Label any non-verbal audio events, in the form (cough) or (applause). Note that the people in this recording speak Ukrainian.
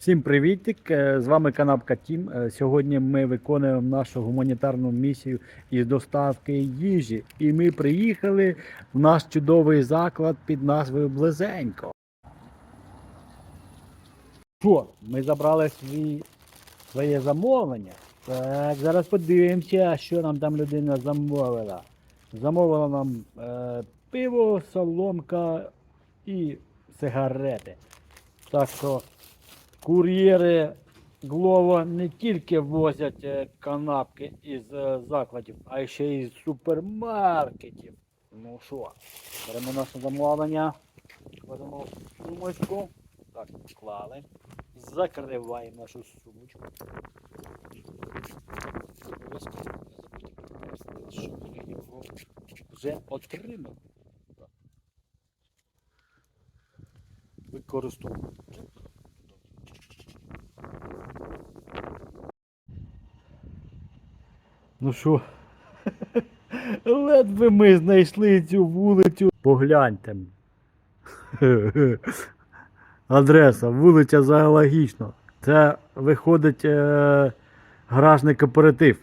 Всім привітик! Е, З вами канапка Тім. Е, Сьогодні ми виконуємо нашу гуманітарну місію із доставки їжі. І ми приїхали в наш чудовий заклад під назвою Близенько. Що? Ми забрали свій, своє замовлення. Так, зараз подивимося, що нам там людина замовила. Замовила нам е, пиво, соломка і сигарети. Так що кур'єри Глова не тільки возять е, канапки із е, закладів, а ще й з супермаркетів. Ну що, беремо наше замовлення, кладемо в сумочку. Так, вклали. Закриваємо нашу сумочку. Вже отримали. Використовуємо. Ну що, (laughs) ледве ми знайшли цю вулицю. Погляньте. (laughs) Адреса, вулиця Зоологічна. Це виходить е, гаражний кооператив.